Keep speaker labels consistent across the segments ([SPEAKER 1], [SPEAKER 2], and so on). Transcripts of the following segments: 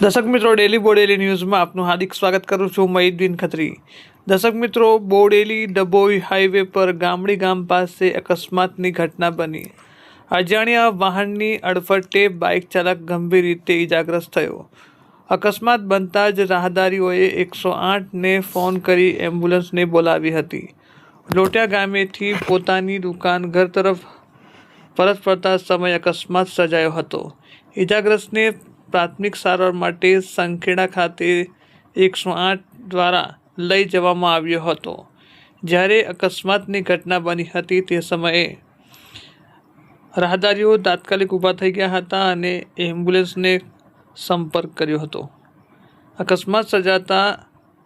[SPEAKER 1] દર્શક મિત્રો, ડેલી બોડેલી ન્યૂઝમાં આપનું હાર્દિક સ્વાગત કરું છું મહીદ્દીન ખત્રી. દર્શક મિત્રો બોડેલી ડભોઈ હાઈવે પર ગામડી ગામ પાસે અકસ્માતની ઘટના બની. અજાણ્યા વાહનની અડફટે બાઇક ચાલક ગંભીર રીતે ઈજાગ્રસ્ત થયો. અકસ્માત બનતા જ રાહદારીઓએ એકસો આઠને ફોન કરી એમ્બ્યુલન્સને બોલાવી હતી. લોટિયા ગામેથી પોતાની દુકાન ઘર તરફ પરત ફરતા સમયે અકસ્માત સર્જાયો હતો. ઈજાગ્રસ્તને પ્રાથમિક સારવાર માટે સંખેડા ખાતે એકસો આઠ દ્વારા લઈ જવામાં આવ્યો હતો. જ્યારે અકસ્માતની ઘટના બની હતી તે સમયે રાહદારીઓ તાત્કાલિક ઊભા થઈ ગયા હતા અને એમ્બ્યુલન્સને સંપર્ક કર્યો હતો. અકસ્માત સર્જાતા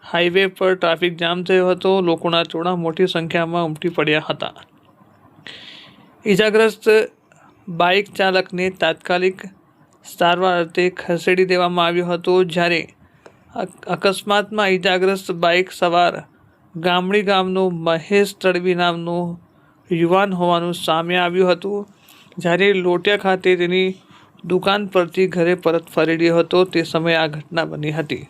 [SPEAKER 1] હાઈવે પર ટ્રાફિક જામ થયો હતો. લોકોના ટોળા મોટી સંખ્યામાં ઉમટી પડ્યા હતા. ઈજાગ્રસ્ત બાઇક ચાલકને તાત્કાલિક સારવાર અર્થે ખસેડી દેવામાં આવ્યો હતો જ્યારે અકસ્માતમાં ઈજાગ્રસ્ત બાઇક સવાર ગામડી ગામનો મહેશ તડવી નામનો યુવાન હોવાનું સામે આવ્યું હતું. જ્યારે લોટિયા ખાતે તેની દુકાન પરથી ઘરે પરત ફરી રહ્યો હતો, તે સમયે આ ઘટના બની હતી.